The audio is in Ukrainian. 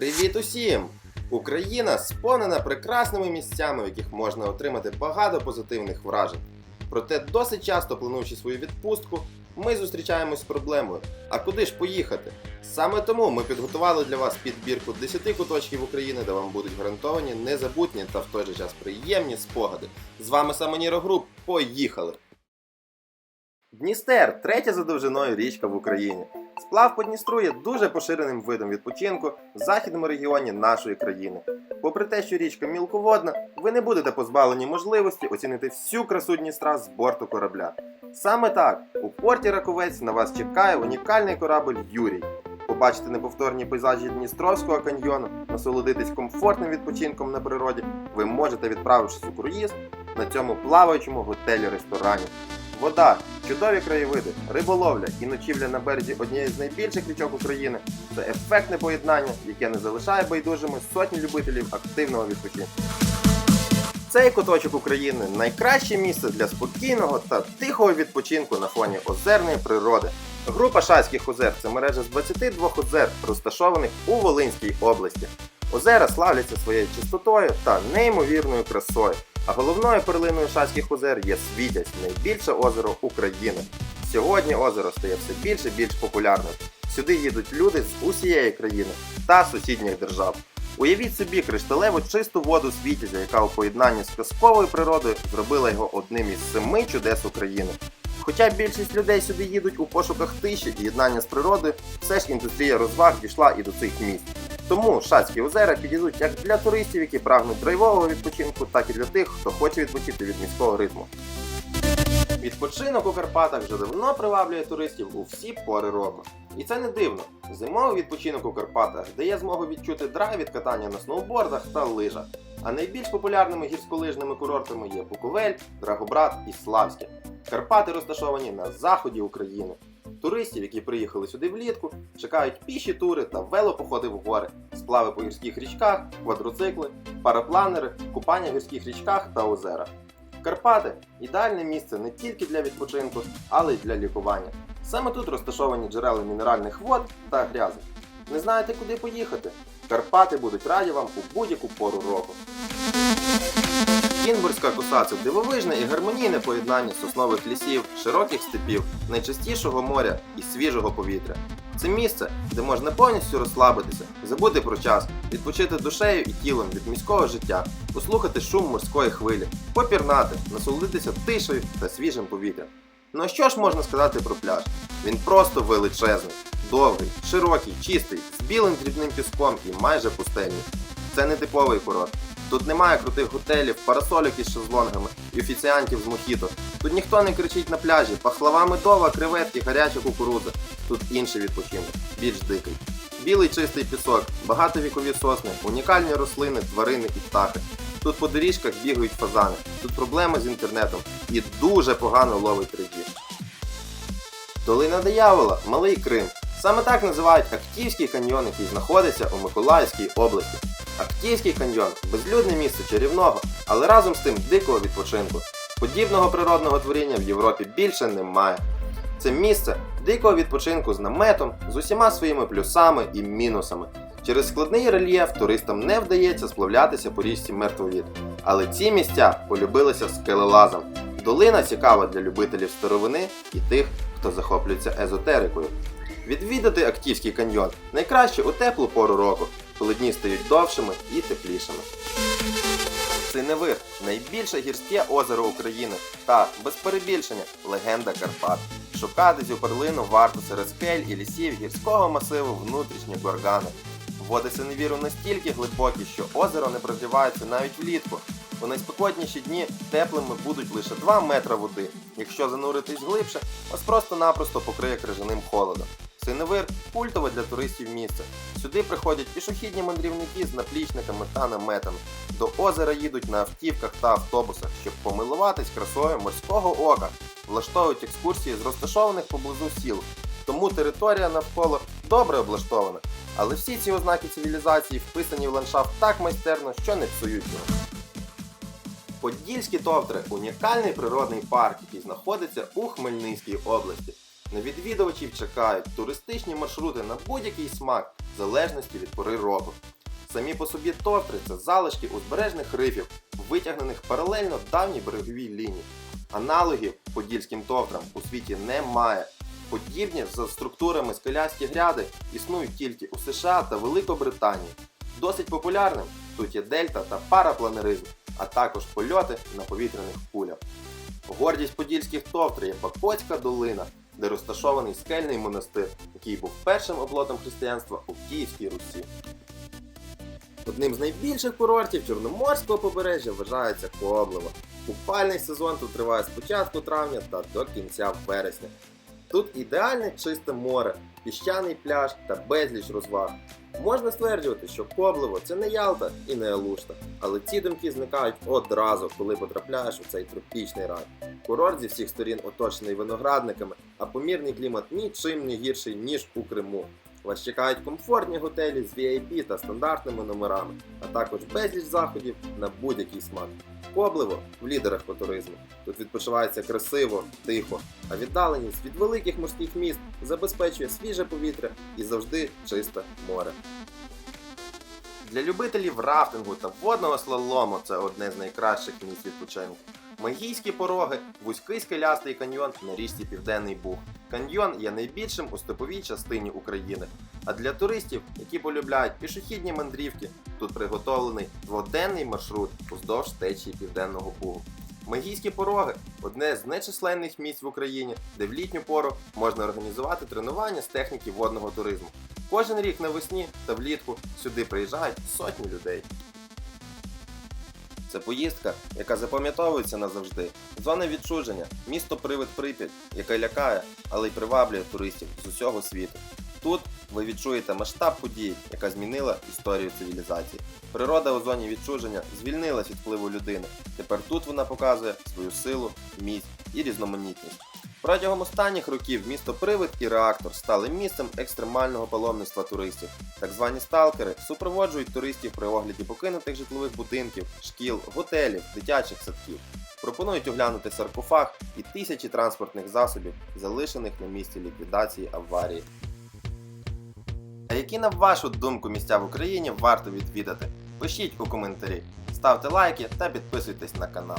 Привіт усім! Україна сповнена прекрасними місцями, в яких можна отримати багато позитивних вражень. Проте досить часто плануючи свою відпустку, ми зустрічаємось з проблемою. А куди ж поїхати? Саме тому ми підготували для вас підбірку 10 куточків України, де вам будуть гарантовані незабутні та в той же час приємні спогади. З вами Самоніро Груп. Поїхали! Дністер третя за довжиною річка в Україні. Сплав по Дністру є дуже поширеним видом відпочинку в західному регіоні нашої країни. Попри те, що річка мілководна, ви не будете позбавлені можливості оцінити всю красу Дністра з борту корабля. Саме так, у порті Раковець на вас чекає унікальний корабль Юрій. Побачити неповторні пейзажі Дністровського каньйону, насолодитись комфортним відпочинком на природі, ви можете відправившись у круїз на цьому плаваючому готелі-ресторані. Вода, чудові краєвиди, риболовля і ночівля на березі однієї з найбільших річок України це ефектне поєднання, яке не залишає байдужими сотні любителів активного відпочинку. Цей куточок України найкраще місце для спокійного та тихого відпочинку на фоні озерної природи. Група Шацьких озер це мережа з 22 озер, розташованих у Волинській області. Озера славляться своєю чистотою та неймовірною красою. А головною перлиною Шацьких озер є Світязь, найбільше озеро України. Сьогодні озеро стає все більше і більш популярним. Сюди їдуть люди з усієї країни та сусідніх держав. Уявіть собі кришталеву чисту воду Світязя, яка у поєднанні з казковою природою зробила його одним із семи чудес України. Хоча більшість людей сюди їдуть у пошуках тиші і єднання з природою, все ж індустрія розваг дійшла і до цих місць. Тому Шацькі озера підійдуть як для туристів, які прагнуть драйвового відпочинку, так і для тих, хто хоче відпочити від міського ритму. Відпочинок у Карпатах вже давно приваблює туристів у всі пори року. І це не дивно. Зимовий відпочинок у Карпатах дає змогу відчути драйв від катання на сноубордах та лижах. А найбільш популярними гірськолижними курортами є Буковель, Драгобрат і Славське. Карпати розташовані на заході України. Туристів, які приїхали сюди влітку, чекають піші тури та велопоходи в гори, сплави по гірських річках, квадроцикли, парапланери, купання в гірських річках та озерах. Карпати ідеальне місце не тільки для відпочинку, але й для лікування. Саме тут розташовані джерела мінеральних вод та грязи. Не знаєте, куди поїхати? Карпати будуть раді вам у будь-яку пору року. Кінбурзька коса це дивовижне і гармонійне поєднання соснових лісів, широких степів, найчистішого моря і свіжого повітря. Це місце, де можна повністю розслабитися, забути про час, відпочити душею і тілом від міського життя, послухати шум морської хвилі, попірнати, насолодитися тишею та свіжим повітрям. Ну а що ж можна сказати про пляж? Він просто величезний, довгий, широкий, чистий, з білим дрібним піском і майже пустельний. Це не типовий курорт. Тут немає крутих готелів, парасольок із шезлонгами і офіціантів з мохіто. Тут ніхто не кричить на пляжі, пахлава медова, креветки, гаряча кукурудза. Тут інший відпочинок, більш дикий. Білий чистий пісок, багатовікові сосни, унікальні рослини, тварини і птахи. Тут по доріжках бігають фазани, тут проблеми з інтернетом і дуже погано ловить рибі. Долина Диявола, Малий Крим. Саме так називають Актівський каньйон, який знаходиться у Миколаївській області. Актівський каньйон безлюдне місце чарівного, але разом з тим дикого відпочинку. Подібного природного творіння в Європі більше немає. Це місце дикого відпочинку з наметом, з усіма своїми плюсами і мінусами. Через складний рельєф туристам не вдається сплавлятися по річці Мертвовід. Але ці місця полюбилися скелелазам. Долина цікава для любителів старовини і тих, хто захоплюється езотерикою. Відвідати Актівський каньйон найкраще у теплу пору року, коли дні стають довшими і теплішими. Синевир найбільше гірське озеро України та, без перебільшення, легенда Карпат. Шукати цю перлину варто серед скель і лісів гірського масиву внутрішні горгани. Води Синевіру настільки глибокі, що озеро не прогрівається навіть влітку. У найспекотніші дні теплими будуть лише 2 метри води. Якщо зануритись глибше, вас просто-напросто покриє крижаним холодом. Синевир культове для туристів місце. Сюди приходять пішохідні мандрівники з наплічниками та наметами. До озера їдуть на автівках та автобусах, щоб помилуватись красою морського ока. Влаштовують екскурсії з розташованих поблизу сіл. Тому територія навколо добре облаштована. Але всі ці ознаки цивілізації вписані в ландшафт так майстерно, що не псують його. Подільські товтри унікальний природний парк, який знаходиться у Хмельницькій області. На відвідувачів чекають туристичні маршрути на будь-який смак, в залежності від пори року. Самі по собі товтри це залишки узбережних рифів, витягнених паралельно давній береговій лінії. Аналогів подільським товтрам у світі немає. Подібні за структурами скелясті гряди існують тільки у США та Великобританії. Досить популярним тут є дельта та парапланеризм, а також польоти на повітряних кулях. Гордість подільських товтр є Бакоцька долина, де розташований скельний монастир, який був першим оплотом християнства у Київській Русі. Одним з найбільших курортів Чорноморського побережжя вважається Коблево. Купальний сезон тут триває з початку травня та до кінця вересня. Тут ідеальне чисте море, піщаний пляж та безліч розваг. Можна стверджувати, що Коблево це не Ялта і не Алушта, але ці думки зникають одразу, коли потрапляєш у цей тропічний рай. Курорт зі всіх сторін оточений виноградниками, а помірний клімат нічим не гірший, ніж у Криму. Вас чекають комфортні готелі з VIP та стандартними номерами, а також безліч заходів на будь-який смак. Коблево в лідерах по туризму. Тут відпочивається красиво, тихо, а віддаленість від великих морських міст забезпечує свіже повітря і завжди чисте море. Для любителів рафтингу та водного слалому це одне з найкращих місць відпочинку. Магійські пороги, вузький скелястий каньйон на річці Південний Буг. Каньйон є найбільшим у степовій частині України. А для туристів, які полюбляють пішохідні мандрівки, тут приготовлений дводенний маршрут уздовж течії Південного Бугу. Магійські пороги одне з нечисленних місць в Україні, де в літню пору можна організувати тренування з техніки водного туризму. Кожен рік навесні та влітку сюди приїжджають сотні людей. Це поїздка, яка запам'ятовується назавжди. Зона відчуження, місто привид Прип'ять, яке лякає, але й приваблює туристів з усього світу. Тут ви відчуєте масштаб подій, яка змінила історію цивілізації. Природа у зоні відчуження звільнилась від впливу людини. Тепер тут вона показує свою силу, міць і різноманітність. Протягом останніх років місто Привид і Реактор стали місцем екстремального паломництва туристів. Так звані сталкери супроводжують туристів при огляді покинутих житлових будинків, шкіл, готелів, дитячих садків. Пропонують оглянути саркофаг і тисячі транспортних засобів, залишених на місці ліквідації аварії. А які на вашу думку місця в Україні варто відвідати? Пишіть у коментарі, ставте лайки та підписуйтесь на канал.